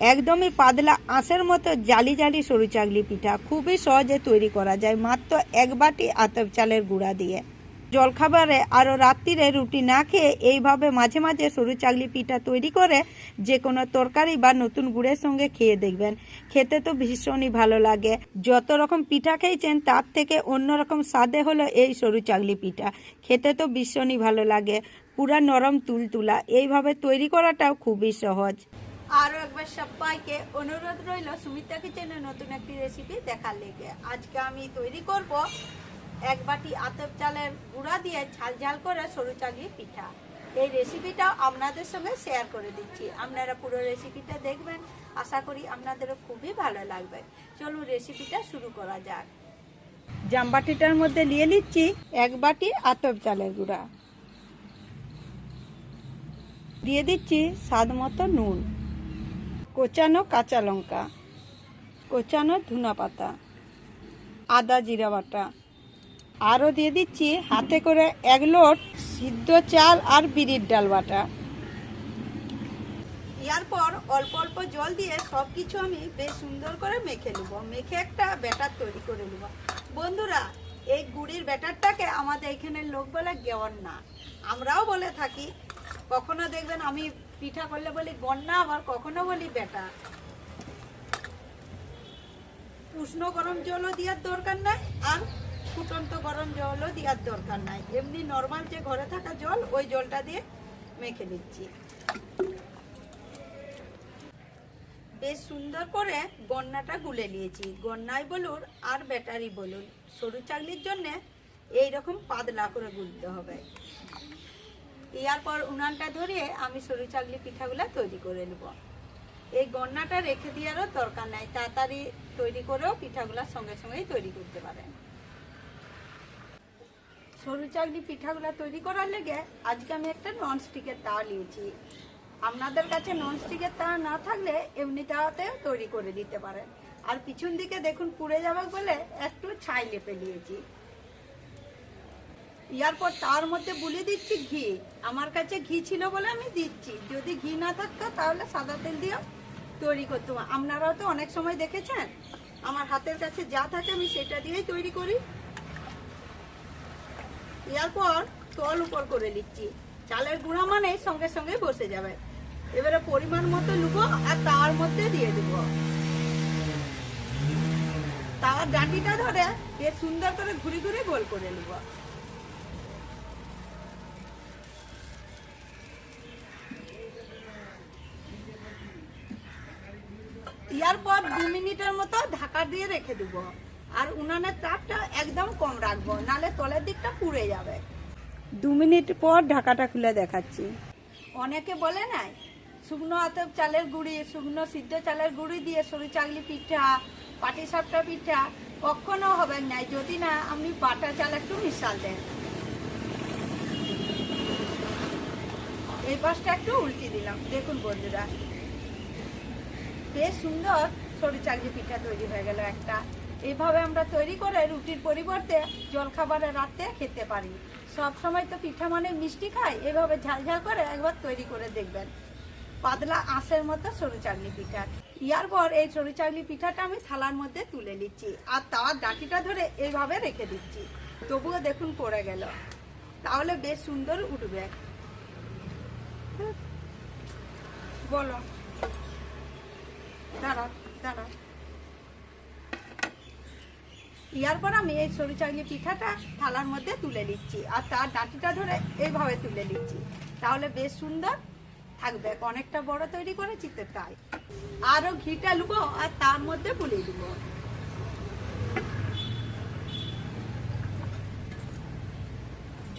একদমই পাতলা আঁশের মতো জালি জালি সরু চাগলি পিঠা। খুবই সহজে তৈরি করা যায়। মাত্র এক বাটি আতপ চালের গুঁড়া দিয়ে। জলখাবারে আরও রাত্রিরে রুটি না খেয়ে এইভাবে মাঝে মাঝে সরু চাগলি পিঠা তৈরি করে যে কোনো তরকারি বা নতুন গুড়ের সঙ্গে খেয়ে দেখবেন। খেতে তো ভীষণই ভালো লাগে। যত রকম পিঠা খেয়েছেন, তার থেকে অন্যরকম স্বাদে হলো এই সরু চাগলি পিঠা। খেতে তো ভীষণই ভালো লাগে। পুরা নরম তুলতুলা। এইভাবে তৈরি করাটাও খুবই সহজ। আরও একবার সবাইকে অনুরোধ রইল সুমিতা কিচেনের নতুন একটি রেসিপি দেখার লেগে। আজকে আমি তৈরি করব এক বাটি আতপ চালের গুঁড়া দিয়ে ঝাল ঝাল করে সরু চাগলি পিঠা। এই রেসিপিটা আপনাদের সঙ্গে শেয়ার করে দিচ্ছি। আপনারা পুরো রেসিপিটা দেখবেন। আশা করি আপনাদেরও খুবই ভালো লাগবে। চলুন রেসিপিটা শুরু করা যাক। জামবাটিটার মধ্যে নিয়ে নিচ্ছি এক বাটি আতপ চালের গুঁড়া। দিয়ে দিচ্ছি স্বাদ মতো নুন। কোচানো কাঁচা লঙ্কা, কোচানো ধুনা পাতা, আদা জিরা বাটা। আরও দিয়ে দিচ্ছি হাতে করে এক লোট সিদ্ধ চাল আর বিড়ির ডাল বাটা। এরপর অল্প অল্প জল দিয়ে সব কিছু আমি বেশ সুন্দর করে মেখে নেব। মেখে একটা ব্যাটার তৈরি করে নেব। বন্ধুরা, এই গুড়ির ব্যাটারটাকে আমাদের এখানের লোক বলে গেওয়ার না। আমরাও বলে থাকি, কখনো দেখবেন আমি পিঠা করলে বলি গন্না আবার কখনো বলি ব্যাটার উষ্ণ গরম জলও দেওয়ার দরকার নাই, আর ফুটন্ত গরম জলও দেওয়ার দরকার নাই। এমনি নর্মাল যে ঘরে থাকা জল, ওই জলটা দিয়ে মেখে নিচ্ছি। বেশ সুন্দর করে গন্নাটা গুলে নিয়েছি। গন্নাই বলুন আর ব্যাটারি বলুন, সরু চাকলির জন্যে এইরকম পাতলা করে গুলতে হবে। এরপর উনানটা ধরিয়ে আমি সরু চাকলি পিঠাগুলো তৈরি করে নেব। এই গন্নাটা রেখে দেওয়ারও দরকার নাই, তাড়াতাড়ি তৈরি করেও পিঠাগুলো সঙ্গে সঙ্গেই তৈরি করতে পারেন। সরু চাকলি পিঠাগুলো তৈরি করার লেগে আজকে আমি একটা ননস্টিকের তাওয়া নিয়েছি। আপনাদের কাছে ননস্টিকের তাওয়া না থাকলে এমনি তাওয়াতে তৈরি করে দিতে পারেন। আর পিছন দিকে দেখুন পুড়ে যাবে বলে একটু ছাই লেপে নিয়েছি ইয়ারপর তার মধ্যে বলে দিচ্ছি ঘি। আমার কাছে ঘি ছিল বলে আমি দিচ্ছি। যদি ঘি না থাকতো তাহলে সাদা তেল দিয়েও তৈরি করতাম। আপনারাও তো অনেক সময় দেখেছেন, আমার হাতের কাছে যা থাকে আমি সেটা দিয়েই তৈরি করি। এরপর তল উপর করে নিচ্ছি। চালের গুঁড়া মানে সঙ্গে সঙ্গে বসে যাবে। এবারে পরিমাণ মতো লুবো আর তার মধ্যে দিয়ে দেব। তার ডাঁটিটা ধরে বেশ সুন্দর করে ঘুরে ঘুরে গোল করে নেব। ইয়ারপর দু মিনিটের মতো ঢাকা দিয়ে রেখে দেব। আর উনানের তাপটা একদম কম রাখব নালে তলের দিকটা পুড়ে যাবে। দু মিনিট পর ঢাকাটা খুলে দেখাচ্ছি। অনেকে বলে নাই শুকনো আতপ চালের গুঁড়ি শুকনো সিদ্ধ চালের গুঁড়ি দিয়ে সরু চাগলি পিঠা পাটি সাপটা পিঠা কখনো হবে না যদি না আপনি বাটা চাল একটু মিশাল দেন। এই পাশটা একটু উল্টে দিলাম। দেখুন বন্ধুরা বেশ সুন্দর সরু চাকরি পিঠা তৈরি হয়ে গেল একটা। এইভাবে আমরা তৈরি করে রুটির পরিবর্তে জলখাবারে রাতে খেতে পারি। সব সময় তো পিঠা মানে মিষ্টি খাই এভাবে ঝাল ঝাল করে একবার তৈরি করে দেখবেন। পাতলা আঁশের মতো সরু চাকলি পিঠা। ইয়ার পর এই সরু চাকলি পিঠাটা আমি থালার মধ্যে তুলে নিচ্ছি আর তার ডাঁটিটা ধরে এইভাবে রেখে দিচ্ছি। তবুও দেখুন পড়ে গেল। তাহলে বেশ সুন্দর উঠবে। বলো। পর আমি এই সরু চাকলি পিঠাটা থালার মধ্যে তুলে নিচ্ছি আর তার ডাঁটিটা ধরে এইভাবে তুলে নিচ্ছি। তাহলে বেশ সুন্দর থাকবে, অনেকটা বড় তৈরি করেছি তো তাই। আরও ঘিটা লুবো আর তার মধ্যে বুলিয়ে দিব।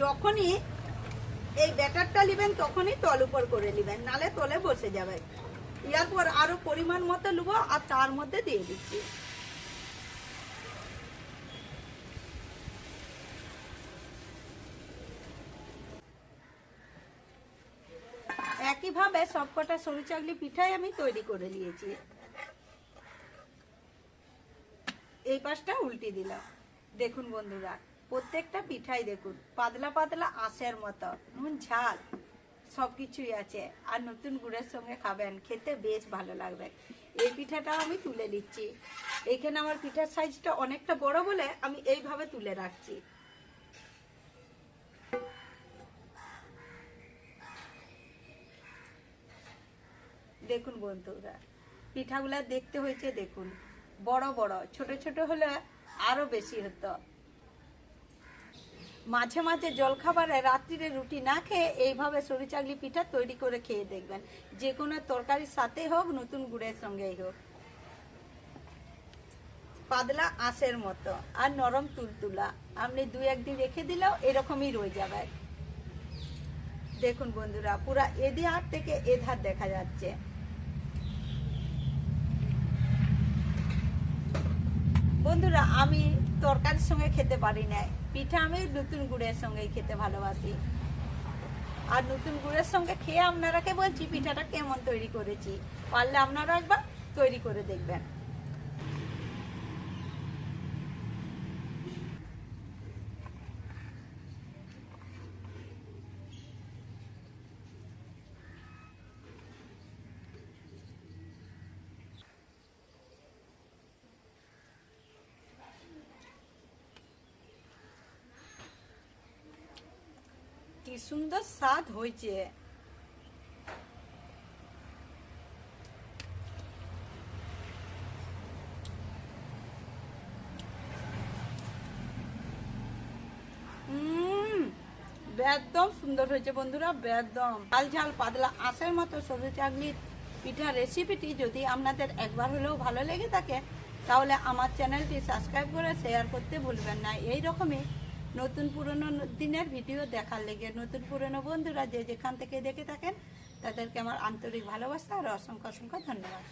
যখনই এই ব্যাটারটা নেবেন, তখনই তল উপর করে নেবেন, নালে তলে বসে যাবে। এরপর আরও পরিমাণ মতো নেব আর তার মধ্যে দিয়ে দিচ্ছি। একইভাবে সবকটা সরু চাকলি পিঠাই আমি তৈরি করে নিয়েছি। এই পাশটা উল্টে দিলাম। দেখুন বন্ধুরা, প্রত্যেকটা পিঠাই দেখুন, পাতলা পাতলা আঁশের মতো ঝাল। সব কিছুই আছে। আর নতুন গুড়ের সঙ্গে খাবেন, খেতে বেশ ভালো লাগবে। এই পিঠাটাও আমি তুলে নিচ্ছি। এইখানে আমার পিঠার সাইজটা অনেকটা বড় বলে আমি এইভাবে তুলে রাখছি। দেখুন বন্ধুরা, পিঠাগুলা দেখতে হয়েছে দেখুন। বড় বড়, ছোট ছোট হলে আরও বেশি হতো। মাঝে মাঝে জলখাবারে রাত্রিরে রুটি না খেয়ে এইভাবে সরু চাগলি পিঠা তৈরি করে খেয়ে দেখবেন। যে কোনো তরকারির সাথে হোক, নতুন গুড়ের সঙ্গেই হোক। পাতলা আঁশের মতো আর নরম তুলতুলা। আপনি দুই একদিন রেখে দিলেও এরকমই রয়ে যাবে। দেখুন বন্ধুরা, পুরা হাত থেকে এধার দেখা যাচ্ছে। বন্ধুরা, আমি তরকারির সঙ্গে খেতে পারি না পিঠা আমি নতুন গুড়ের সঙ্গে খেতে ভালোবাসি। আর নতুন গুড়ের সঙ্গে খেয়ে আপনারাকে বলছি, পিঠাটা কেমন তৈরি করেছি। পারলে আপনারা একবার তৈরি করে দেখবেন। কি সুন্দর স্বাদ হয়েছে। একদম সুন্দর হয়েছে বন্ধুরা একদম ঝাল ঝাল পাতলা আঁশের মতো সবজি চাকলির পিঠা রেসিপিটি যদি আপনাদের একবার হলেও ভালো লেগে থাকে, তাহলে আমার চ্যানেলটি সাবস্ক্রাইব করে শেয়ার করতে ভুলবেন না। এই রকমই নতুন পুরনো দিনের ভিডিও দেখার লেগে নতুন পুরনো বন্ধুরা যে যেখান থেকে দেখে থাকেন, তাদেরকে আমার আন্তরিক ভালোবাসা আর অসংখ্য অসংখ্য ধন্যবাদ।